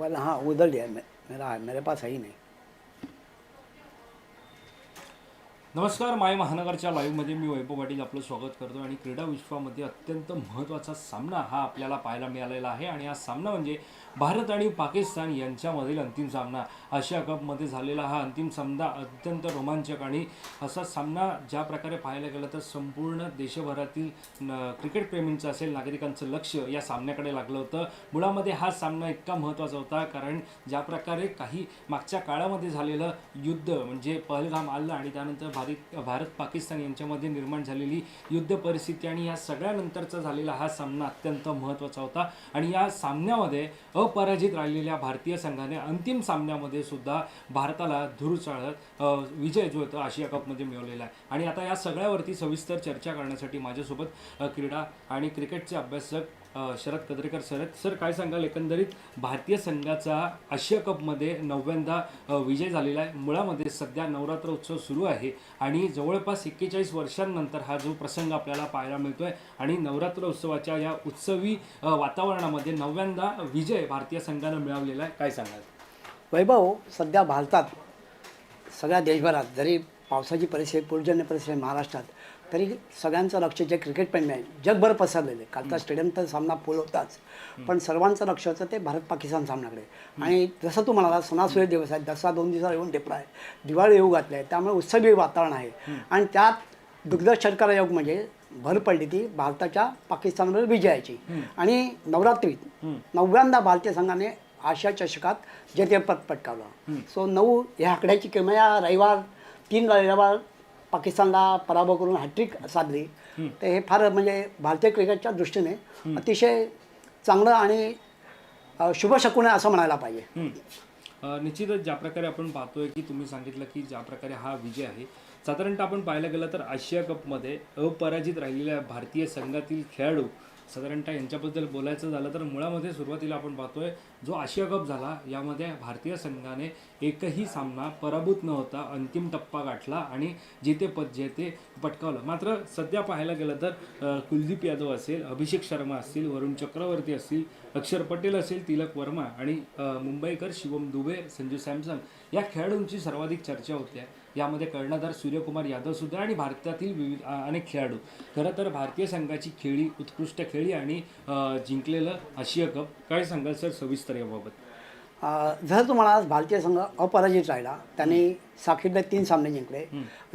Mobile हाँ उधर लिया मे- मेरा है मेरे पास है ही नहीं नमस्कार माय महानगरच्या लाईव्हमध्ये मी वैभव पाटील आपलं स्वागत करतो आणि क्रीडा विश्वामध्ये अत्यंत महत्त्वाचा सामना हा आपल्याला पाहायला मिळालेला आहे. आणि हा सामना म्हणजे भारत आणि पाकिस्तान यांच्यामधील अंतिम सामना. आशिया कपमध्ये झालेला हा अंतिम सामना अत्यंत रोमांचक आणि असा सामना ज्या प्रकारे पाहायला गेलं तर संपूर्ण देशभरातील क्रिकेटप्रेमींचं असेल नागरिकांचं लक्ष या सामन्याकडे लागलं होतं. मुळामध्ये हा सामना इतका महत्त्वाचा होता कारण ज्या प्रकारे काही मागच्या काळामध्ये झालेलं युद्ध म्हणजे पहलगाम आलं आणि त्यानंतर भारत भारत पाकिस्तान यांच्यामध्ये निर्माण झालेली युद्ध परिस्थिती आणि या सगळ्यानंतरचा झालेला हा सामना अत्यंत महत्त्वाचा होता. आणि या सामन्यामध्ये अपराजित राहिलेल्या भारतीय संघाने अंतिम सामन्यामध्ये सुद्धा भारताला धूर चाळत विजय जो होता आशिया कपमध्ये मिळवलेला आहे. आणि आता या सगळ्यावरती सविस्तर चर्चा करण्यासाठी माझ्यासोबत क्रीडा आणि क्रिकेटचे अभ्यासक शरद कद्रेकर सर आहेत. सर काय सांगाल? एकंदरीत भारतीय संघाचा आशिया कपमध्ये नव्यांदा विजय झालेला आहे. मुळामध्ये सध्या नवरात्र उत्सव सुरू आहे आणि जवळपास एक्केचाळीस वर्षांनंतर हा जो प्रसंग आपल्याला पाहायला मिळतो आहे आणि नवरात्र उत्सवाच्या या उत्सवी वातावरणामध्ये नव्यांदा विजय भारतीय संघानं मिळवलेला आहे. काय सांगाल? वैभव सध्या भारतात सगळ्या देशभरात जरी पावसाची परिस्थिती पूरजन्य परिस्थिती महाराष्ट्रात तरी सगळ्यांचं लक्ष जे क्रिकेट प्रेमी आहे जगभर पसरलेले कालचा स्टेडियम तर सामना फुल होताच. पण सर्वांचं लक्ष होतं ते भारत पाकिस्तान सामन्याकडे. आणि जसं तू म्हणाला सणासुदी दिवस आहे दसरा दोन दिवसाला येऊन टेपला आहे. दिवाळी येऊ घातली आहे. त्यामुळे उत्सवी वातावरण आहे. आणि त्यात दुग्ध षटकार योग म्हणजे भर पडली ती भारताच्या पाकिस्तानवर विजयाची. आणि नवरात्रीत नवव्यांदा भारतीय संघाने आशिया चषकात जेतेपद पटकावलं. सो नऊ ह्या आकड्याची किंमत या रविवार तीन रविवार पाकिस्तानला पराभव करून हॅट्रिक साधली. तर हे फार म्हणजे भारतीय क्रिकेटच्या दृष्टीने अतिशय चांगलं आणि शुभ शकून आहे असं म्हणायला पाहिजे. निश्चितच ज्या प्रकारे आपण पाहतोय की तुम्ही सांगितलं की ज्या प्रकारे हा विजय आहे. साधारणतः आपण पाहायला गेलं तर आशिया कपमध्ये अपराजित राहिलेल्या भारतीय संघातील खेळाडू साधारणतः यांच्याबद्दल बोलायचं झालं तर मुळामध्ये सुरुवातीला आपण पाहतोय जो आशिया कप झाला यामध्ये भारतीय संघाने एकही सामना पराभूत न होता अंतिम टप्पा गाठला आणि जिथे पद जेते पटकावलं. मात्र सध्या पाहायला गेलं तर कुलदीप यादव असेल अभिषेक शर्मा असतील वरुण चक्रवर्ती असतील अक्षर पटेल असेल तिलक वर्मा आणि मुंबईकर शिवम दुबे संजू सॅमसन या खेळाडूंची सर्वाधिक चर्चा होते यामध्ये कर्णधार सूर्यकुमार यादव सुद्धा आणि भारतातील विविध अनेक खेळाडू. खरं तर भारतीय संघाची खेळी उत्कृष्ट खेळी आणि जिंकलेलं आशिया कप. काय सांगाल सर सविस्तर याबाबत? जर तुम्हाला आज भारतीय संघ अपराजित राहिला त्यांनी साखळीतले तीन सामने जिंकले.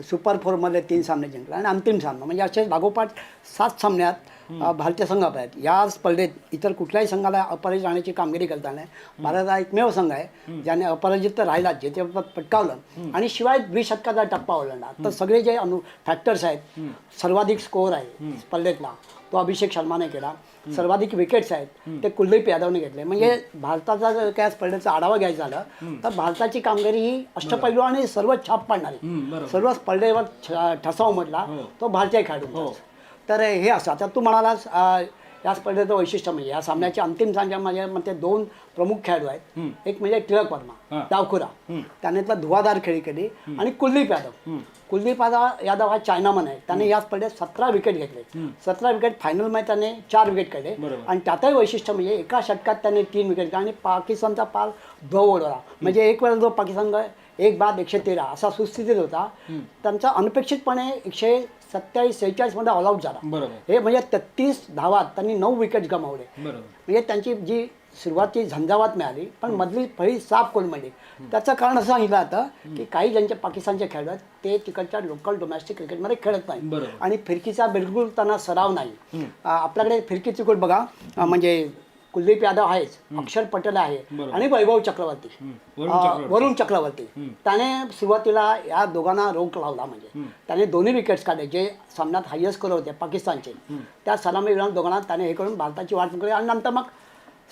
सुपर फोरमधले तीन सामने जिंकले आणि अंतिम सामना. म्हणजे असे लागोपाठ सात सामन्यात भारतीय संघ आहेत या स्पर्धेत इतर कुठल्याही संघाला अपराजित राहण्याची कामगिरी करता नाही भारत हा एकमेव संघ आहे ज्याने अपराजित तर राहिला जेथे पटकावलं. आणि शिवाय द्विशतकाचा टप्पा ओलांडला. तर सगळे जे अनु फॅक्टर्स आहेत सर्वाधिक स्कोअर आहे स्पर्धेतला. तो अभिषेक शर्माने केला. सर्वाधिक विकेट्स आहेत. ते कुलदीप यादवने घेतले. म्हणजे भारताचा जर काय स्पर्धेचा आढावा घ्यायचा झाला तर भारताची कामगिरी ही अष्टपैलू आणि सर्व छाप पाडणारी. सर्व स्पर्धेवर छ- ठसा उमटला तो भारतीय खेळाडू तर हे असं आता तू म्हणालास या स्पर्धेचं वैशिष्ट्य म्हणजे या सामन्याच्या अंतिम सामन्यामध्ये मध्ये दोन प्रमुख खेळाडू आहेत. एक म्हणजे टिळक वर्मा डावखुरा. त्याने तर धुवाधार खेळी केली. आणि कुलदीप यादव. कुलदीप यादव यादव हा चायनामन आहे. त्याने या स्पर्धेत सतरा विकेट घेतले. सतरा विकेट फायनलमध्ये त्याने चार विकेट काढले. आणि त्यातही वैशिष्ट्य म्हणजे एका षटकात त्याने तीन विकेट आणि पाकिस्तानचा पार ओढवला म्हणजे एक वेळा जो पाकिस्तान एक बाद एकशे तेरा असा सुस्थितीत होता. त्यांचा अनपेक्षितपणे एकशे सत्तावीस सेहेचाळीसमध्ये ऑल आऊट झाला. हे म्हणजे तेहतीस धावात त्यांनी नऊ विकेट गमावले. बरोबर. म्हणजे त्यांची जी सुरुवाती झंझावात मिळाली पण मधली फळी साफ कोलमडली त्याचं कारण असं सांगितलं जातं की काही ज्यांचे पाकिस्तानचे खेळाडू आहेत ते तिकडच्या लोकल डोमेस्टिक क्रिकेटमध्ये खेळत नाही आणि फिरकीचा बिलकुल त्यांना सराव नाही. आपल्याकडे फिरकीची गोट बघा म्हणजे कुलदीप यादव आहेच अक्षर पटेल आहे. आणि वैभव चक्रवर्ती. वरुण अं, चक्रवर्ती. वरुण चक्रवर्ती. त्याने सुरुवातीला या दोघांना रोख लावला म्हणजे. त्याने दोन्ही विकेट्स काढले जे सामन्यात हायेस्ट स्कोर होते पाकिस्तानचे. त्या सलामी विराम दोघांना त्याने हे करून भारताची वाट पकडली आणि नंतर मग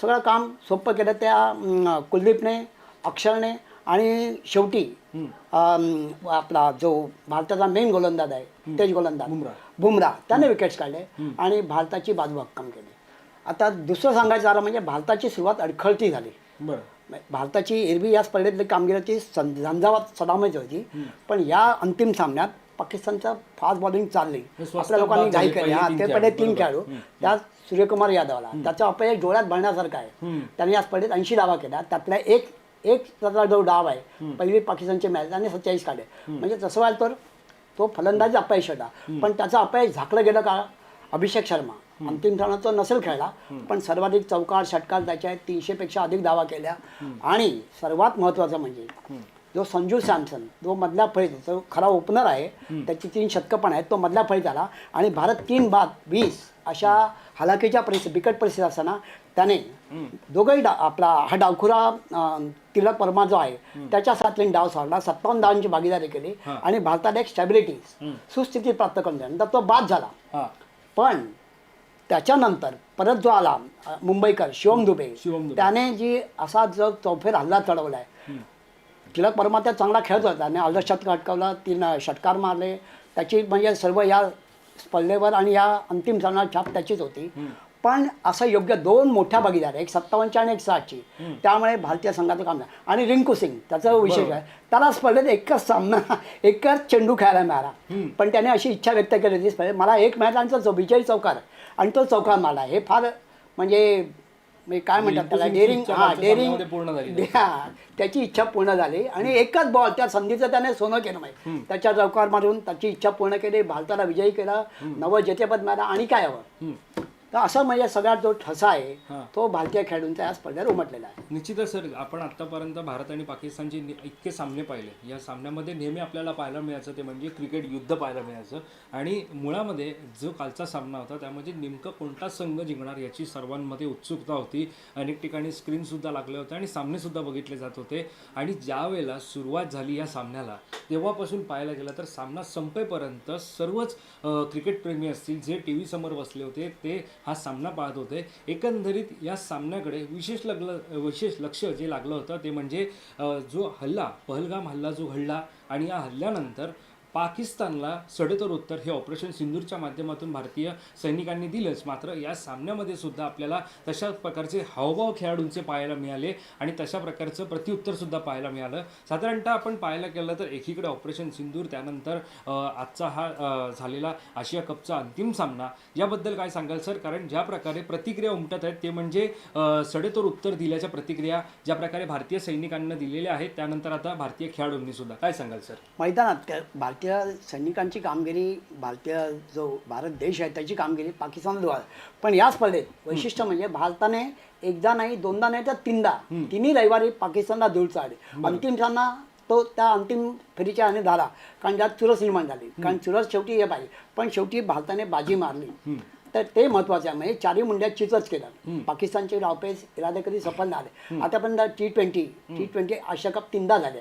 सगळं काम सोपं केलं त्या अं, कुलदीपने अक्षरने आणि शेवटी अं, आपला जो भारताचा मेन गोलंदाज आहे तेज गोलंदाज बुमराह. बुमराह त्याने विकेट्स काढले आणि भारताची बाजू भक्कम केली. आता दुसरं सांगायचं झालं म्हणजे भारताची सुरुवात अडखळती झाली. बरं. भारताची एरवी या स्पर्धेतली कामगिरीची झंझावात सलामीच होती. पण या अंतिम सामन्यात पाकिस्तानचा फास्ट बॉलिंग चालली. आपल्या लोकांनी घाई केली. हा ते तीन पहिले खेळाडू, तीन. खेळाडू. त्यात सूर्यकुमार यादवला. त्याचा अपयश डोळ्यात भरण्यासारखा आहे. त्यांनी या स्पर्धेत ऐंशी धावा केल्या. त्यातल्या एक एक त्याचा जो डाव आहे पहिली पाकिस्तानची मॅच त्याने सत्याऐंशी काढले. म्हणजे तसं व्हायला तर तो फलंदाज अपयश होता. पण त्याचा अपयश झाकलं गेलं का? अभिषेक शर्मा. अंतिम सामना तो नसेल खेळला पण सर्वाधिक चौकार षटकार त्याच्या तीनशे पेक्षा अधिक धावा केल्या. आणि सर्वात महत्वाचं म्हणजे जो संजू सॅमसन जो मधल्या फळीत जो खरा ओपनर आहे त्याची तीन शतकं पण आहेत तो मधल्या फळीत आला आणि भारत तीन बाद वीस अशा हलाखीच्या परिस्थिती बिकट परिस्थिती असताना त्याने दोघंही डा आपला हा डावखुरा तिलक वर्मा जो आहे त्याच्या साथीने डाव सोडला सत्तावन्न धावांची भागीदारी केली. आणि भारताला एक स्टॅबिलिटी सुस्थिती प्राप्त करून दिली. नंतर तो बाद झाला. पण त्याच्यानंतर परत जो आला मुंबईकर शिवम दुबे शिवम दुबे. त्याने जी असा जो चौफेर हल्ला चढवलाय तिलक वर्मा त्या चांगला खेळत होता. त्याने अर्ध शतक अटकावलं तीन षटकार मारले. त्याची म्हणजे सर्व या स्पर्धेवर आणि या अंतिम सामन्यात छाप त्याचीच होती. पण असं योग्य दोन मोठ्या भागीदार एक सत्तावन्नची आणि एक सहाची त्यामुळे भारतीय संघाचं काम झालं आणि रिंकू सिंग त्याचं विशेष आहे त्याला स्पर्धेत एकच सामना एकच चेंडू खेळायला मिळाला. पण त्याने अशी इच्छा व्यक्त केली होती स्पर्धेत. मला एक मॅचांचा जो विजयी चौकार. आणि तो चौकार मारला हे फार म्हणजे म्हणजे काय म्हणतात त्याला डेअरिंग हा डेअरिंग झाली. हा त्याची इच्छा पूर्ण झाली. आणि एकच बॉल त्या संधीचं त्याने सोनं केलं माहिती. त्याच्या चौकार मारून त्याची इच्छा पूर्ण केली. भारताला विजयी केला. नवं जेतेपद मिळालं. आणि काय हवं? तर असं म्हणजे सगळ्यात जो ठसा आहे हा. तो भारतीय खेळाडूंचा या स्पर्धेत उमटलेला आहे. निश्चितच सर आपण आतापर्यंत भारत आणि पाकिस्तानचे नि- इतके सामने पाहिले. या सामन्यामध्ये नेहमी आपल्याला पाहायला मिळायचं ते म्हणजे क्रिकेट युद्ध पाहायला मिळायचं. आणि मुळामध्ये जो कालचा सामना होता त्यामध्ये नेमकं कोणता संघ जिंकणार याची सर्वांमध्ये उत्सुकता होती. अनेक ठिकाणी स्क्रीनसुद्धा लागले होते आणि सामनेसुद्धा बघितले जात होते. आणि ज्या वेळेला सुरुवात झाली या सामन्याला तेव्हापासून पाहायला गेलं तर सामना संपेपर्यंत सर्वच अ, क्रिकेट प्रेमी असतील जे टी व्ही समोर बसले होते ते हा सामना पाहत होते. एकंदरीत या सामन्याकडे विशेष लागलं विशेष लक्ष जे लागलं होतं ते म्हणजे जो हल्ला पहलगाम हल्ला जो घडला आणि या हल्ल्यानंतर पाकिस्तानला सडेतोड उत्तर हे ऑपरेशन सिंदूरच्या माध्यमातून भारतीय सैनिकांनी दिलंच. मात्र या सामन्यामध्ये सुद्धा आपल्याला तशा प्रकारचे हावभाव खेळाडूंचे पाहायला मिळाले आणि तशा प्रकारचं प्रत्युत्तरसुद्धा पाहायला मिळालं. साधारणतः आपण पाहायला गेलं तर एकीकडे ऑपरेशन सिंदूर त्यानंतर आजचा हा झालेला आशिया कपचा अंतिम सामना. याबद्दल काय सांगाल सर? कारण ज्या प्रकारे प्रतिक्रिया उमटत आहेत ते म्हणजे अ, सडेतोड उत्तर दिल्याच्या प्रतिक्रिया ज्या प्रकारे भारतीय सैनिकांना दिलेल्या आहेत त्यानंतर आता भारतीय खेळाडूंनी सुद्धा. काय सांगाल सर? मैदानात भारतीय भारतीय सैनिकांची कामगिरी भारतीय जो भारत देश आहे त्याची कामगिरी पाकिस्तान पण या स्पर्धेत वैशिष्ट्य म्हणजे भारताने एकदा नाही दोनदा नाही तर तीनदा. तिन्ही रविवारी पाकिस्तानला धूळ चालली अंतिम सामना तो त्या अंतिम फेरीच्या ह्याने झाला. कारण त्यात चुरस निर्माण झाली. कारण चुरस शेवटी हे पाहिजे. पण शेवटी भारताने बाजी मारली. तर ते महत्वाचं आहे. म्हणजे चारही मुंड्यात चितच केलं पाकिस्तानचे डावपेच इरादे कधी सफल झाले. आतापर्यंत टी ट्वेंटी टी ट्वेंटी आशिया कप तीनदा झाले.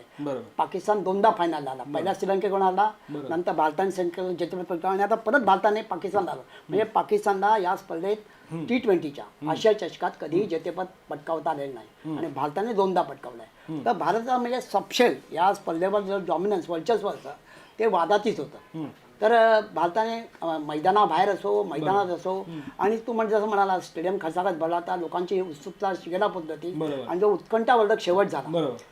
पाकिस्तान दोनदा फायनल झाला. पहिला श्रीलंकेकडून आला नंतर भारताने जेतेपद पटकावलं आणि आता परत भारताने पाकिस्तान झालं. म्हणजे पाकिस्तानला या स्पर्धेत टी ट्वेंटीच्या आशिया चषकात कधीही जेतेपद पटकावता आलेलं नाही. आणि भारताने दोनदा पटकावलंय. तर भारताचा म्हणजे सपशेल या स्पर्धेवर जो डॉमिनन्स वर्चस्व होतं ते वादातीच होतं. तर भारताने मैदानाबाहेर असो मैदानात असो आणि तू म्हणजे जसं म्हणाला स्टेडियम खचाखच भरला लोकांची उत्सुकता शिगेला पद्धती. आणि जो उत्कंठावर्धक शेवट झाला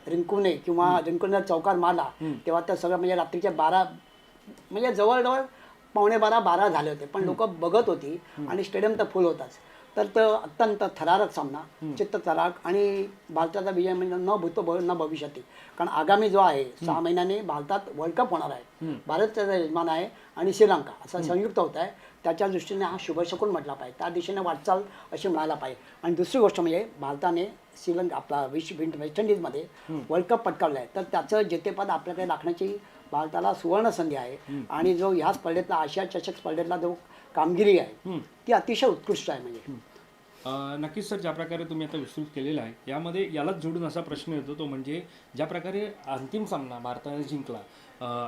रिंकूने किंवा रिंकूने चौकार मारला तेव्हा त्या सगळं म्हणजे रात्रीचे बारा म्हणजे जवळजवळ पावणे बारा बारा झाले होते. पण लोक बघत होती आणि स्टेडियम तर फुल होताच. तर तो अत्यंत थरारक सामना चित्त थरारक आणि भारताचा विजय म्हणजे न भूतो भ- न भविष्याती. कारण आगामी जो आहे सहा महिन्याने भारतात वर्ल्ड कप होणार आहे. भारत त्याचा यजमान आहे आणि श्रीलंका असं संयुक्त होत आहे. त्याच्या दृष्टीने हा शुभशकून म्हटला पाहिजे. त्या दिशेने वाटचाल अशी म्हणायला पाहिजे. आणि दुसरी गोष्ट म्हणजे भारताने श्रीलंका आपला विश्व वेस्ट इंडिजमध्ये वर्ल्ड कप पटकावलं आहे. तर त्याचं जेतेपद आपल्याकडे राखण्याची भारताला सुवर्ण संधी आहे. आणि जो ह्या स्पर्धेतला आशिया चषक स्पर्धेतला जो कामगिरी आहे ती अतिशय उत्कृष्ट आहे म्हणजे. नक्कीच सर ज्या प्रकारे तुम्ही आता विस्तृत केलेला आहे यामध्ये यालाच जोडून असा प्रश्न येतो तो म्हणजे ज्या प्रकारे अंतिम सामना भारताने जिंकला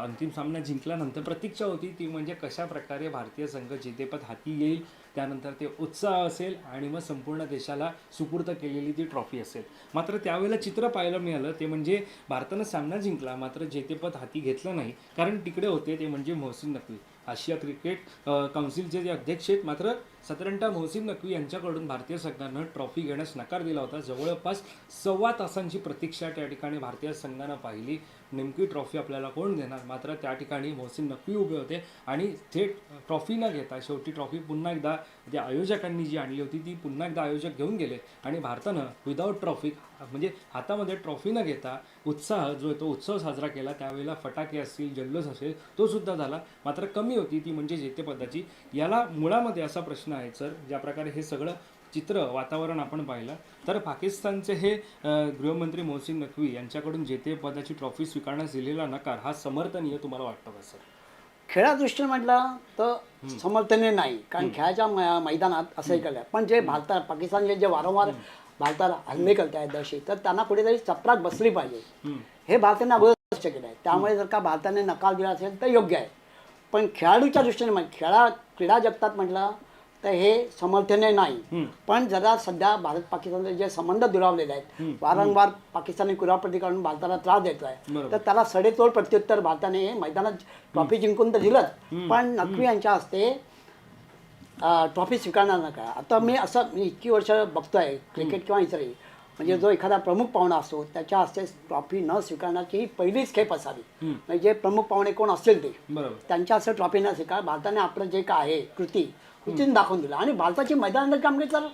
अंतिम सामना जिंकल्यानंतर प्रतीक्षा होती ती म्हणजे कशा प्रकारे भारतीय संघ जेतेपद हाती येईल त्यानंतर ते उत्साह असेल आणि मग संपूर्ण देशाला सुपूर्द केलेली ती ट्रॉफी असेल. मात्र त्यावेळेला चित्र पाहायला मिळालं ते म्हणजे भारतानं सामना जिंकला मात्र जेतेपद हाती घेतलं नाही. कारण तिकडे होते ते म्हणजे मोहसिन नकवी. आशिया क्रिकेट काउन्सिलचे जे अध्यक्ष आहेत मात्र साधारणतः मोहसिन नक्वी यांच्याकडून भारतीय संघानं ट्रॉफी घेण्यास नकार दिला होता. जवळपास सव्वा तासांची प्रतीक्षा त्या ठिकाणी भारतीय संघानं पाहिली. नेमकी ट्रॉफी आपल्याला कोण देणार? मात्र त्या ठिकाणी मोहसिन नक्वी उभे होते आणि थेट ट्रॉफी न घेता शेवटी ट्रॉफी पुन्हा एकदा त्या आयोजकांनी जी आणली होती ती पुन्हा एकदा आयोजक घेऊन गेले आणि भारतानं विदाऊट ट्रॉफी म्हणजे हातामध्ये ट्रॉफी न घेता उत्साह जो आहे तो उत्सव साजरा केला त्यावेळेला फटाके असतील जल्लोष असेल तो सुद्धा झाला. मात्र कमी होती ती म्हणजे जेतेपदाची. याला मुळामध्ये असा प्रश्न आहे सर. ज्या प्रकारे हे सगळं चित्र वातावरण आपण पाहिलं. तर पाकिस्तानचे हे गृहमंत्री मोहसिन नक्वी यांच्याकडून जेतेपदाची ट्रॉफी स्वीकारण्यास दिलेला नकार हा समर्थनीय तुम्हाला वाटतो का सर? खेळादृष्टीने म्हटलं तर समर्थनीय नाही. कारण खेळाच्या मैदानात असंही केलं पण जे भारतात पाकिस्तानचे जे वारंवार भारताला हल्ले करत आहेत दहशी तर त्यांना कुठेतरी चपराक बसली पाहिजे. हे भारताने अगोदर स्पष्ट केलं आहे. त्यामुळे जर का भारताने नकार दिला असेल तर योग्य आहे. पण खेळाडूच्या दृष्टीने खेळा क्रीडा जगतात म्हटलं तर हे समर्थनीय नाही. पण जरा सध्या भारत पाकिस्तानचे जे संबंध दुरावलेले आहेत वारंवार पाकिस्तानी कुरापती काढून भारताला त्रास देतो आहे. तर त्याला सडेतोड प्रत्युत्तर भारताने हे मैदानात ट्रॉफी जिंकून तर दिलंच. पण नक्वी यांच्या हस्ते ट्रॉफी स्वीकारणार नका आता मी असं मी इतकी वर्ष बघतोय क्रिकेट किंवा इतरही. म्हणजे जो एखादा प्रमुख पाहुणा असतो त्याच्या हस्ते ट्रॉफी न स्वीकारण्याची ही पहिलीच खेप असावी. म्हणजे जे प्रमुख पाहुणे कोण असतील ते. त्यांच्या हस्ते ट्रॉफी न स्वीकार भारताने आपलं जे काय आहे कृती कृतीने दाखवून दिलं. आणि भारताची मैदानात कामगिरी तर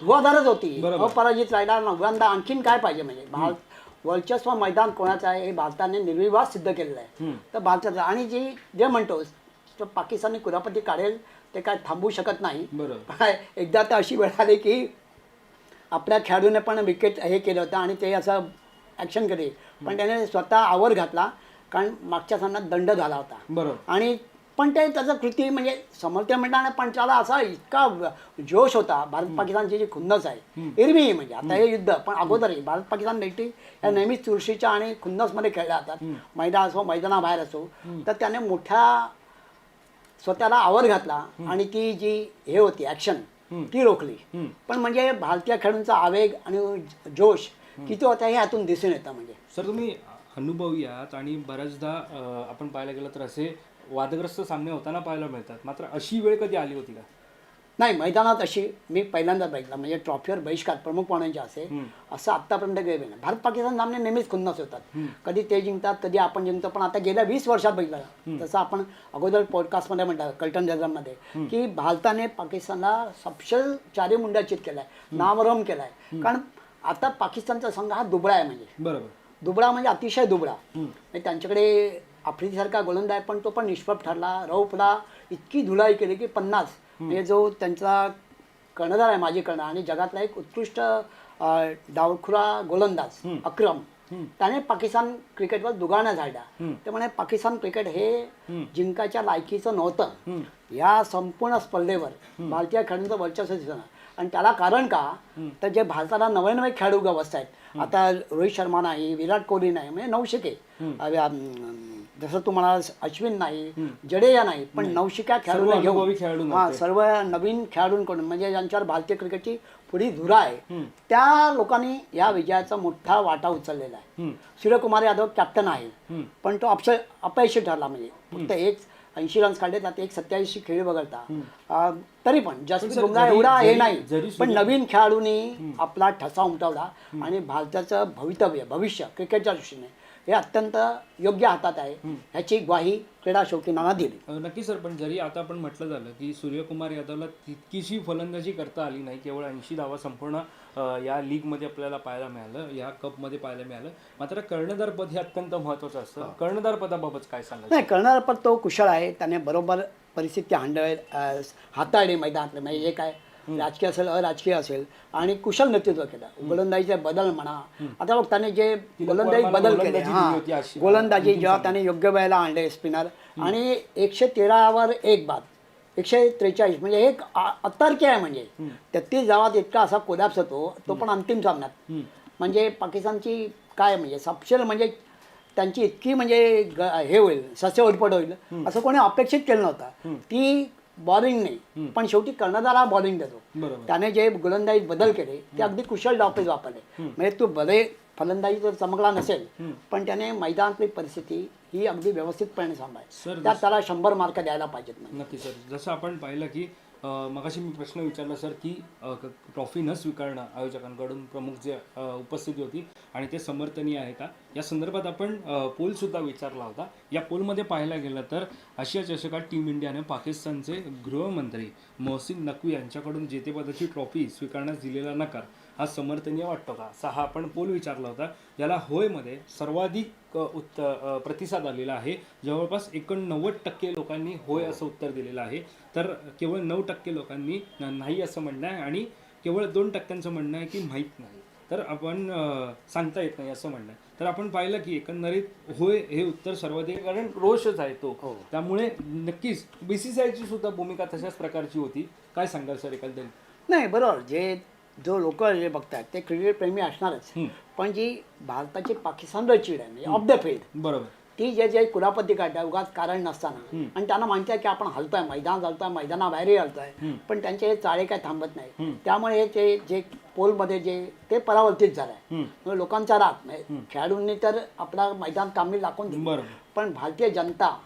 धुवाधारच होती. अपराजित राहिला नव्यांदा आणखीन काय पाहिजे म्हणजे? भारत वर्चस्व मैदान कोणाचं आहे हे भारताने निर्विवाद सिद्ध केलेलं आहे. तर भारताचं आणि जी जे म्हणतोस तो पाकिस्तानी कुरापती काढेल ते काय थांबू शकत नाही. एकदा तर अशी वेळ आली की आपल्या खेळाडूने पण विकेट हे केलं होतं आणि ते असं ॲक्शन केली. पण त्याने स्वतः आवर घातला कारण मागच्या सामन्यात दंड झाला होता. बरोबर. आणि पण ते त्याचं कृती म्हणजे समर्थन म्हणताना पण त्याला असा इतका जोश होता भारत पाकिस्तानची जी खुन्नस आहे एरवी म्हणजे. आता हे युद्ध पण अगोदरही भारत पाकिस्तान नेटी या नेहमीच चुरशीच्या आणि खुन्नसमध्ये खेळल्या जातात. मैदान असो मैदानाबाहेर असो. तर त्याने मोठ्या स्वतःला आवर घातला आणि ती जी हे होती ॲक्शन ती रोखली. पण म्हणजे भारतीय खेळाडूंचा आवेग आणि जोश किती होता हे यातून दिसून येतं म्हणजे. सर तुम्ही अनुभवी आहात आणि बऱ्याचदा आपण पाहायला गेलं तर असे वादग्रस्त सामने होताना पाहायला मिळतात. मात्र अशी वेळ कधी आली होती का? नाही मैदानात अशी मी पहिल्यांदा बघितला. म्हणजे ट्रॉफीवर बहिष्कार प्रमुख पाहुण्यांचे असे. असं आतापर्यंत गेले नाही. भारत पाकिस्तान सामने नेहमीच खुन्नस होतात. कधी ते जिंकतात कधी आपण जिंकतो. पण आता गेल्या वीस वर्षात बघितलं. जसं आपण अगोदर पॉडकास्टमध्ये म्हणतात कल्टन जजममध्ये की भारताने पाकिस्तानला सपशल चारी मुंड्याचित केलाय. नामरम केलाय. कारण आता पाकिस्तानचा संघ हा दुबळा आहे म्हणजे. बरोबर. दुबळा म्हणजे अतिशय दुबळा. म्हणजे त्यांच्याकडे आफ्रिकेसारखा गोलंदाज पण तो पण निष्प्रभ ठरला. रौफला इतकी धुलाई केली की पन्नास. म्हणजे जो त्यांचा कर्णधार आहे माजी कर्णधार आणि जगातला एक उत्कृष्ट डावखुरा गोलंदाज अक्रम. त्याने पाकिस्तान क्रिकेटवर दुगाणा झाडला. त्यामुळे पाकिस्तान क्रिकेट हे जिंकायच्या लायकीचं नव्हतं. या संपूर्ण स्पर्धेवर भारतीय खेळाडूंचं वर्चस्व दिसणार आणि त्याला कारण का? तर जे भारताला नवे नवे खेळाडू गवस्त आहेत. आता रोहित शर्मा नाही विराट कोहली नाही म्हणजे नवशिके अं, जसं तुम्हाला अश्विन नाही जडेजा नाही पण खेळाडूंना अनुभवी खेळाडू घेऊन हा सर्व नवीन खेळाडूंकडून म्हणजे ज्यांच्यावर भारतीय क्रिकेटची पुढी धुरा आहे त्या लोकांनी या विजयाचा मोठा वाटा उचललेला आहे. सूर्यकुमार यादव कॅप्टन आहे. पण तो अपश अपयशी ठरला म्हणजे. फक्त एक ऐंशी रन्स काढले त्यात एक सत्याऐंशी खेळी वगळता. तरी पण जरी- एवढा हे नाही पण नवीन खेळाडूंनी आपला ठसा उमटवला आणि भारताचं भवितव्य भविष्य क्रिकेटच्या दृष्टीने. हे अत्यंत योग्य हातात आहे. ह्याची ग्वाही क्रीडा शौकीनांना दिली. नक्की सर पण जरी आता आपण म्हटलं झालं की सूर्यकुमार यादवला तितकीशी फलंदाजी करता आली नाही केवळ ऐंशी धावा संपूर्ण या लीगमध्ये आपल्याला पाहायला मिळालं या कपमध्ये पाहायला मिळालं. मात्र कर्णधार पद हे अत्यंत महत्त्वाचं असतं. कर्णधार पदाबाबत काय सांगाल? नाही करणारा पण तो कुशल आहे. त्याने बरोबर परिस्थिती हांडळ हाताळली मैदानातले. म्हणजे जे काय राजकीय असेल अराजकीय असेल आणि कुशल नेतृत्व केलं. गोलंदाजीचे बदल म्हणा. आता बघ त्याने जे गोलंदाजी बदल केले गोलंदाजी हा जेव्हा त्याने योग्य वेळेला आणले स्पिनर आणि एकशे तेरावर एक बाद. एकशे त्रेचाळीस म्हणजे एक अतर्क्य आहे म्हणजे. तेहतीस गावात इतका असा कोलॅप्स होतो तो पण अंतिम सामन्यात. म्हणजे पाकिस्तानची काय म्हणजे सपशेल म्हणजे त्यांची इतकी म्हणजे हे होईल सस्य उलपट होईल असं कोणी अपेक्षित केलं नव्हतं. ती बॉलिंग नाही. पण शेवटी कर्णधार हा बॉलिंग देतो. त्याने जे गोलंदाजी बदल केले ते अगदी कुशल डावपेच वापरले. म्हणजे तू भले फलंदाजी जर चमकला नसेल पण त्याने मैदानातली परिस्थिती ही अगदी व्यवस्थितपणे सांभाळली. सर, त्यात त्याला शंभर मार्क द्यायला पाहिजेत नक्की सर. जसं आपण पाहिलं की मगाशी मी प्रश्न विचारला सर की ट्रॉफी न स्वीकारणं आयोजकांकडून प्रमुख जे उपस्थिती होती आणि ते समर्थनीय आहे का? या संदर्भात आपण पोलसुद्धा विचारला होता. या पोलमध्ये पाहायला गेलं तर आशिया चषकात टीम इंडियाने पाकिस्तानचे गृहमंत्री मोहसिन नकवी यांच्याकडून जेतेपदाची ट्रॉफी स्वीकारण्यास दिलेला नकार. हा समर्थनीय वाटतो का? असा हा आपण पोल विचारला होता. याला होयमध्ये सर्वाधिक उत्त प्रतिसाद आलेला आहे. जवळपास एकोणनव्वद टक्के लोकांनी होय असं उत्तर दिलेलं आहे. तर केवळ नऊ टक्के लोकांनी नाही असं म्हणणं आहे आणि केवळ दोन टक्क्यांचं म्हणणं आहे की माहीत नाही. तर आपण सांगता येत नाही असं म्हणणं आहे. तर आपण पाहिलं की एकंदरीत होय हे उत्तर सर्वाधिक कारण रोषच आहे तो. त्यामुळे नक्कीच बी सी सी आयची सुद्धा भूमिका तशाच प्रकारची होती. काय सांगाल सर एकंदरीत नाही बरोबर. जे जो लोक जे बघतात ते क्रिकेट प्रेमी असणारच. पण जी भारताची पाकिस्तानवर चीड आहे म्हणजे ऑफ द फील्ड बरोबर. ती जे जे कुरापती काढतात उगाच कारण नसताना. आणि त्यांना माहिती आहे की आपण हलतोय मैदान चालतोय मैदानाबाहेरही हलतोय. पण त्यांचे हे चाळे काय थांबत नाही त्यामुळे ते जे पोलमध्ये जे ते परावर्तित झालंय. लोकांचा राग. म्हणजे खेळाडूंनी तर आपला मैदान कामी बरोबर. पण भारतीय जनता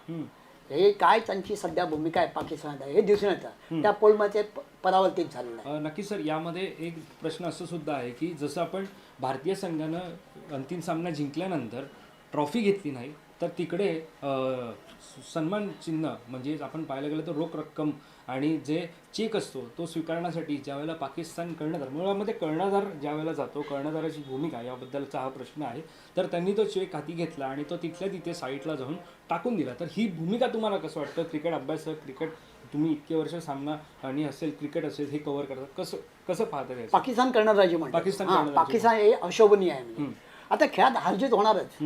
हं. काय त्यांची सध्या भूमिका आहे पाकिस्तानात? हे दिसून येतं. त्या पोलमध्ये परावर्तित झालेलं आहे. नक्की सर यामध्ये एक प्रश्न असं सुद्धा आहे की जसं आपण भारतीय संघानं अंतिम सामना जिंकल्यानंतर ट्रॉफी घेतली नाही तर तिकडे सन्मान चिन्ह म्हणजे आपण पाहायला गेलं तर रोख रक्कम आणि जे चेक असतो तो स्वीकारण्यासाठी ज्यावेळेला पाकिस्तान कर्णधार मुळामध्ये कर्णधार ज्यावेळेला जातो कर्णधाराची भूमिका याबद्दलचा हा प्रश्न आहे तर त्यांनी तो चेक हाती घेतला आणि तो तिथल्या तिथे साईटला जाऊन टाकून दिला तर ही भूमिका तुम्हाला कसं वाटतं क्रिकेट अभ्यासक क्रिकेट तुम्ही इतके वर्ष सामना आणि असेल क्रिकेट असेल हे कव्हर करतात कसं कसं पाहता याचं? पाकिस्तान कर्णधाराची पाकिस्तान. पाकिस्तान हे अशोभनीय आहे आता खेळात हारजीत होणारच.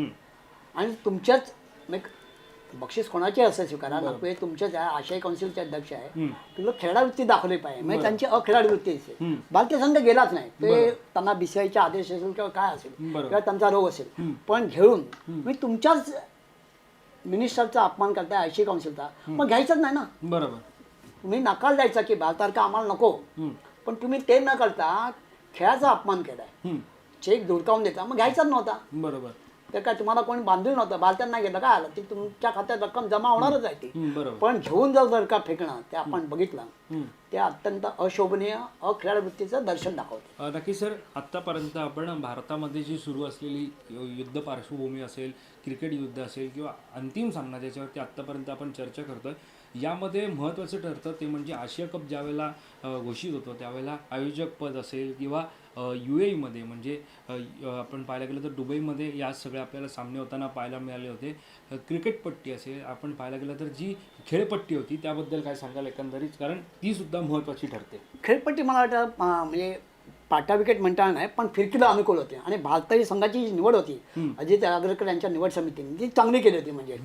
आणि तुमच्याच म्हणजे बक्षीस कोणाचे असेल स्वीकारा नक्की तुमच्याच आहे आशियाई काउन्सिलचे अध्यक्ष आहे. तुला खेळावृत्ती दाखवली पाहिजे. म्हणजे त्यांची अखेळाडू वृत्ती असेल. भारतीय संघ गेलाच नाही. ते त्यांना बीसीआयचे आदेश असेल किंवा काय असेल. किंवा त्यांचा रोग असेल. पण घेऊन मी तुमच्याच मिनिस्टरचा अपमान करताय आयशी काउन्सिलचा मग घ्यायचंच नाही ना? बरोबर. तुम्ही नकार द्यायचा की भारतासारखं आम्हाला नको. पण तुम्ही ते न करता खेळाचा अपमान केलाय. चेक धुडकावून देता. मग घ्यायचाच नव्हता. बरोबर. तर काय तुम्हाला कोणी बांधील नव्हतं भारतात नाही गेलं काय आलं? ती तुमच्या खात्यात रक्कम जमा होणारच आहे ती. पण घेऊन जर जर का फेकणं ते आपण बघितलं. ते अत्यंत अशोभनीय अखेळाडू वृत्तीचं दर्शन दाखवते. नक्की सर आत्तापर्यंत आपण भारतामध्ये जी सुरू असलेली युद्ध पार्श्वभूमी असेल क्रिकेट युद्ध असेल किंवा अंतिम सामना ज्याच्यावरती आत्तापर्यंत आपण चर्चा करतोय यामध्ये महत्त्वाचं ठरतं ते म्हणजे आशिया कप ज्यावेळेला घोषित होतो त्यावेळेला आयोजक पद असेल किंवा यू एमध्ये म्हणजे आपण पाहायला गेलं तर दुबईमध्ये या सगळ्या आपल्याला सामने होताना पाहायला मिळाले होते. क्रिकेटपट्टी असेल आपण पाहायला गेलं तर जी खेळपट्टी होती त्याबद्दल काय सांगाल एकंदरीत? कारण ती सुद्धा महत्त्वाची ठरते. खेळपट्टी मला वाटतं म्हणजे पाटा विकेट म्हणता नाही पण फिरकीला अनुकूल होते. आणि भारतीय संघाची जी निवड होती अजित आगरकर यांच्या निवड समितीने ती चांगली केली होती म्हणजे.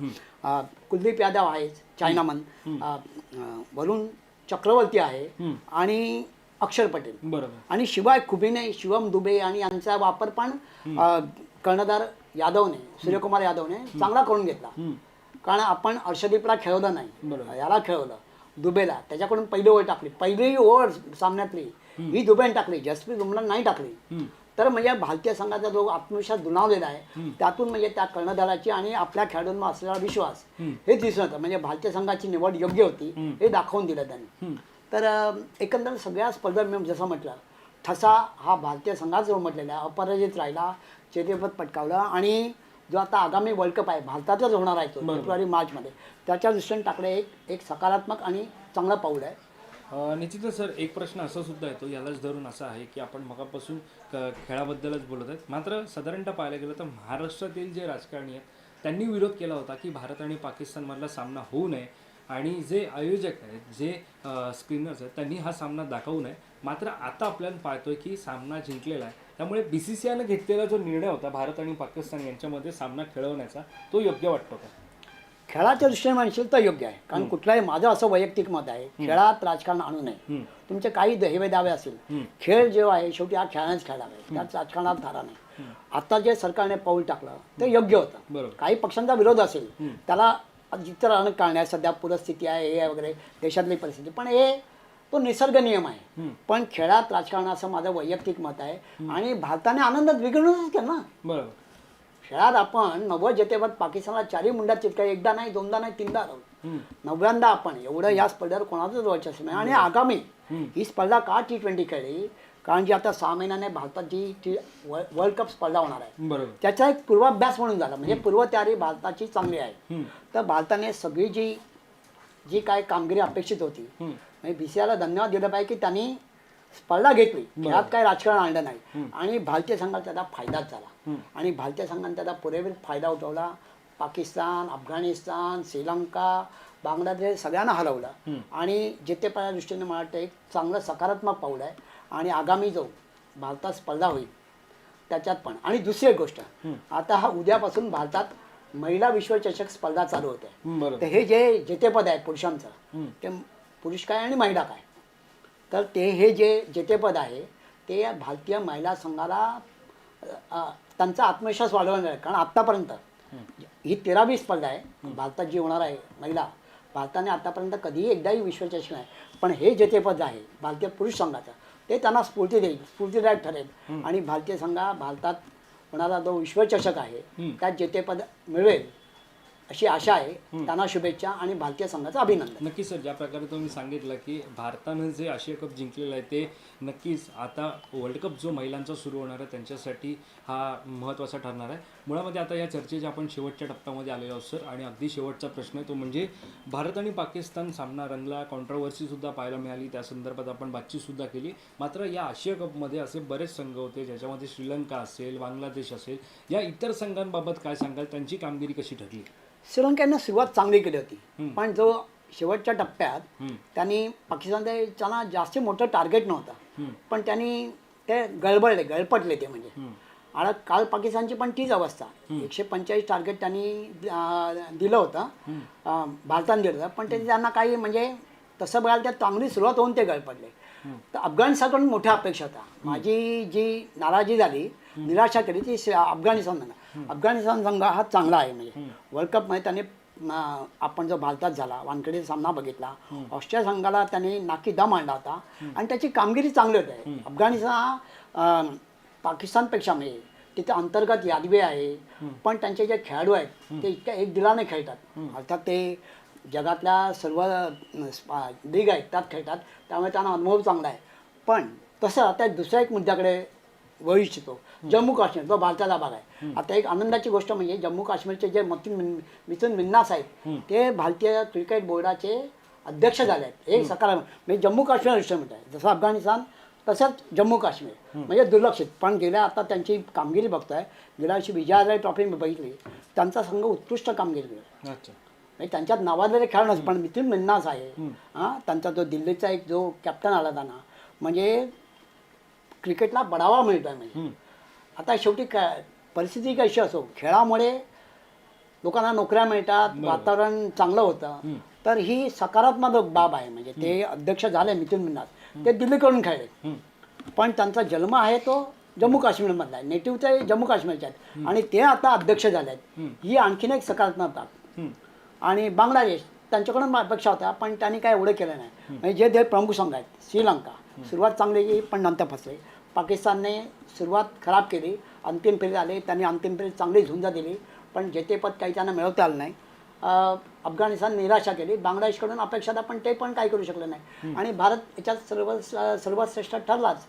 कुलदीप यादव आहे चायनामन वरुण चक्रवर्ती आहे आणि अक्षर पटेल. बरोबर. आणि शिवाय खुबीने शिवम दुबे आणि यांचा वापर पण कर्णधार यादवने सूर्यकुमार यादवने चांगला करून घेतला. कारण आपण अर्षदीपला खेळवलं नाही. याला खेळवलं. दुबेला. त्याच्याकडून पहिली ओव्हर टाकली. पहिली ओव्हर सामन्यातली. ही दुबेने टाकली जसप्रीत बुमराह नाही टाकली. तर म्हणजे भारतीय संघाचा जो आत्मविश्वास दुणावलेला आहे त्यातून म्हणजे त्या कर्णधाराची आणि आपल्या खेळाडूंवर असलेला विश्वास हे दिसून येतं. म्हणजे भारतीय संघाची निवड योग्य होती हे दाखवून दिलं त्यांनी. तर एकंदर सगळ्या स्पर्धा मी जसं म्हटलं ठसा हा भारतीय संघाच उमटलेला अपराजित राहिला चेतेपद पटकावलं आणि जो आता आगामी वर्ल्ड कप आहे भारतातच होणार आहे तो फेब्रुवारी मार्चमध्ये. त्याच्या दृष्टीने टाकलं एक एक सकारात्मक आणि चांगलं पाऊल आहे. निश्चितच सर एक प्रश्न असा सुद्धा येतो यालाच धरून असा आहे की आपण मगापासून क- खेळाबद्दलच बोलत आहेत. मात्र साधारणतः पाहायला गेलं तर महाराष्ट्रातील जे राजकारणी आहेत त्यांनी विरोध केला होता की भारत आणि पाकिस्तानमधला सामना होऊ नये आणि जे आयोजक आहेत जे स्क्रीनर्स आहेत त्यांनी हा सामना दाखवू नये. मात्र आता आपल्याला पाहतोय की सामना जिंकलेला आहे. त्यामुळे बी सी सी आयनं घेतलेला जो निर्णय होता भारत आणि पाकिस्तान यांच्यामध्ये सामना खेळवण्याचा तो योग्य वाटतो का? खेळाच्या दृष्टीने म्हणशील तर योग्य आहे. कारण कुठलाही माझं असं वैयक्तिक मत आहे खेळात राजकारण आणू नये. तुमचे काही हेवे दावे असतील खेळ जो आहे शेवटी हा खेळानेच खेळला आहे त्यात राजकारणात धारा नाही. आता जे सरकारने पाऊल टाकलं ते योग्य होतं. काही पक्षांचा विरोध असेल त्याला जितर अनेक कारणे सध्या पूरस्थिती आहे हे वगैरे देशातली परिस्थिती. पण हे तो निसर्ग नियम आहे. पण खेळात राजकारण असं माझं वैयक्तिक मत आहे. आणि भारताने आनंद द्विगुणच केला ना. बरोबर. खेळात आपण नव्वद जेतेपद पाकिस्तानला चारही मुंड्यात चिटकाय एकदा नाही दोनदा नाही तीनदा हरवलं नव्यांदा आपण एवढं या स्पर्धेवर कोणाचंच वर्चस्व नाही. आणि आगामी ही स्पर्धा का टी ट्वेंटी खेळली? कारण जी आता सहा महिन्याने भारतात जी टी वर्ल्ड कप स्पर्धा होणार आहे. बरोबर. त्याचा एक पूर्वाभ्यास म्हणून झाला. म्हणजे पूर्वतयारी भारताची चांगली आहे. तर भारताने सगळी जी जी काय कामगिरी अपेक्षित होती म्हणजे बी सी आयला धन्यवाद दिला पाहिजे की त्यांनी स्पर्धा घेतली यात काही राजकारण आणलं नाही. आणि भारतीय संघाला त्याचा फायदाच झाला. आणि भारतीय संघाने त्याचा पुरेपूर फायदा उठवला. पाकिस्तान अफगाणिस्तान श्रीलंका बांगलादेश सगळ्यांना हरवलं. आणि जितेपणाच्या दृष्टीने मला वाटतं एक चांगलं सकारात्मक पाऊल आहे. आणि आगामी जो भारतात स्पर्धा होईल त्याच्यात पण. आणि दुसरी एक गोष्ट आता हा उद्यापासून भारतात महिला विश्वचषक स्पर्धा चालू होते. तर हे जे जेतेपद आहे पुरुषांचं ते पुरुष काय आणि महिला काय? तर ते हे जे जेतेपद आहे ते भारतीय महिला संघाला त्यांचा आत्मविश्वास वाढवणार आहे. कारण आत्तापर्यंत ही तेरावी स्पर्धा आहे. भारतात जी होणार आहे महिला भारताने आतापर्यंत कधीही एकदाही विश्वचषक नाही. पण हे जेतेपद आहे भारतीय पुरुष संघाचं ते त्यांना स्फूर्ती देईल स्फूर्तीदायक ठरेल. आणि भारतीय संघा भारतात होणारा जो विश्वचषक आहे त्यात जेतेपद मिळवेल. अशी आशा आहे. त्यांना शुभेच्छा आणि भारतीय संघाचं अभिनंदन. नक्कीच सर ज्या प्रकारे तुम्ही सांगितलं की भारतानं जे आशिया कप जिंकलेलं आहे ते नक्कीच आता वर्ल्ड कप जो महिलांचा सुरू होणार आहे त्यांच्यासाठी हा महत्त्वाचा ठरणार आहे. मुळामध्ये आता या चर्चेच्या आपण शेवटच्या टप्प्यामध्ये आलेलो आहोत सर. आणि अगदी शेवटचा प्रश्न आहे तो म्हणजे भारत आणि पाकिस्तान सामना रंगला कॉन्ट्रोवर्सीसुद्धा पाहायला मिळाली. त्या संदर्भात आपण बातचीतसुद्धा केली. मात्र या आशिया कपमध्ये असे बरेच संघ होते ज्याच्यामध्ये श्रीलंका असेल बांगलादेश असेल या इतर संघांबाबत काय सांगाल? त्यांची कामगिरी कशी ठरली? श्रीलंकेनं सुरुवात चांगली केली होती. पण जो शेवटच्या टप्प्यात. त्यांनी पाकिस्तान त्यांना जास्त मोठं टार्गेट नव्हतं. पण त्यांनी ते गळबळले गळपटले ते म्हणजे. आणि काल पाकिस्तानची पण तीच अवस्था. एकशे पंचेचाळीस टार्गेट त्यांनी दिलं होतं. भारताने दिलं होतं. पण ते त्यांना काही म्हणजे तसं बघायला तर चांगली सुरुवात होऊन ते गळपडले तर अफगाणिस्तानकडून मोठ्या अपेक्षा होत्या. माझी जी नाराजी झाली निराशा केली ती श- अफगाणिस्तान संघ हा चांगला आहे म्हणजे. वर्ल्ड कपमध्ये त्याने अं, आपण जो भारतात झाला वानखेडे सामना बघितला ऑस्ट्रेलिया संघाला त्यांनी नाकी दम आणला होता. आणि त्याची कामगिरी चांगली होती. अफगाणिस्तान पाकिस्तानपेक्षा म्हणजे तिथे अंतर्गत यादवी आहे. पण त्यांचे जे खेळाडू आहेत ते इतक्या एक दिलाने खेळतात. अर्थात ते जगातल्या सर्व लीग आहेत त्यात खेळतात. त्यामुळे त्यांना अनुभव चांगला आहे. पण तसं एक दुसऱ्या एक मुद्द्याकडे वळू इच्छितो जम्मू काश्मीर जो भारताचा भाग आहे. आता एक आनंदाची गोष्ट म्हणजे जम्मू काश्मीरचे जे मथुन मिथुन मिन्नास आहेत ते भारतीय क्रिकेट बोर्डाचे अध्यक्ष झाले आहेत. हे सकारात्मक म्हणजे जम्मू काश्मीर इंस्ट्रुमेंट आहे. जसं अफगाणिस्तान तसंच जम्मू काश्मीर. म्हणजे दुर्लक्षित. पण गेल्या आता त्यांची कामगिरी बघतोय गेल्या वर्षी विजय हजारे ट्रॉफी मी बघितली. त्यांचा संघ उत्कृष्ट कामगिरी केली म्हणजे त्यांच्यात नावाजलेले नसते पण मिथुन मिन्नास आहे. हां त्यांचा जो दिल्लीचा एक जो कॅप्टन आला त्यांना म्हणजे क्रिकेटला बढावा मिळतो आहे म्हणजे आता शेवटी काय परिस्थिती कशी असो खेळामुळे लोकांना नोकऱ्या मिळतात वातावरण चांगलं होतं. तर ही सकारात्मक बाब आहे म्हणजे ते अध्यक्ष झाले मिथुन मिन्नास ते दिल्लीकडून खेळले. पण त्यांचा जन्म आहे तो जम्मू काश्मीरमधला आहे. नेटिव्ह ते जम्मू काश्मीरचे आहेत. आणि ते आता अध्यक्ष झाले आहेत ही आणखीन एक सकारात्मक बाब. आणि बांगलादेश त्यांच्याकडून अपेक्षा होत्या पण त्यांनी काय एवढं केलं नाही. म्हणजे जे प्रमुख संघ आहेत श्रीलंका. सुरुवात चांगली केली पण नंतर फसले. पाकिस्तानने सुरुवात खराब केली अंतिम फेरीत आले त्यांनी अंतिम फेरीत चांगली झुंजा दिली पण जेतेपद काही त्यांना मिळवता आलं नाही. अफगाणिस्तान निराशा केली बांगलादेशकडून अपेक्षा पण ते पण काही करू शकलं नाही. आणि भारत याच्यात सर्व सर्वात श्रेष्ठ ठरलाच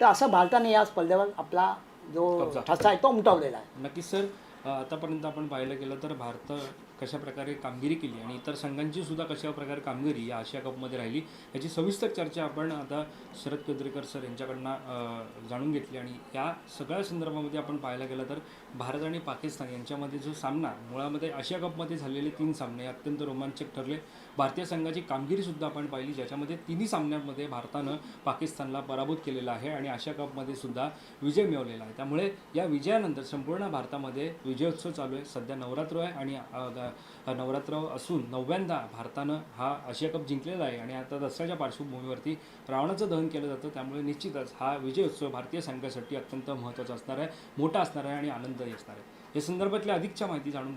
तर असं भारताने या स्पर्धेवर आपला जो. ठसा आहे तो उमटवलेला आहे. नक्कीच सर. आतापर्यंत आपण पाहिलं गेलं तर भारत कशा प्रकारे कामगिरी केली आणि इतर संघांची सुद्धा कशा प्रकारे कामगिरी या आशिया कपमध्ये राहिली याची सविस्तर चर्चा आपण आता शरद केंद्रेकर सर यांच्याकडनं जाणून घेतली. आणि या सगळ्या संदर्भामध्ये आपण पाहायला गेलं तर भारत आणि पाकिस्तान यांच्यामध्ये जो सामना मुळामध्ये आशिया कपमध्ये झालेले तीन सामने अत्यंत रोमांचक ठरले. भारतीय संघाची कामगिरीसुद्धा आपण पाहिली ज्याच्यामध्ये तिन्ही सामन्यांमध्ये भारतानं पाकिस्तानला पराभूत केलेला आहे आणि आशिया कपमध्ये सुद्धा विजय मिळवलेला आहे. त्यामुळे या विजयानंतर संपूर्ण भारतामध्ये विजयोत्सव चालू आहे. सध्या नवरात्र आहे आणि नवरात्र असून नवव्यांदा भारतानं हा आशिया कप जिंकलेला आहे आणि आता दसऱ्याच्या पार्श्वभूमीवरती रावणाचं दहन केलं जातं. त्यामुळे निश्चितच हा विजयोत्सव भारतीय संघासाठी अत्यंत महत्त्वाचा असणार आहे मोठा असणार आहे आणि आनंददायी असणार आहे. या संदर्भातल्या अधिकच्या माहिती जाणून घेण्यासाठी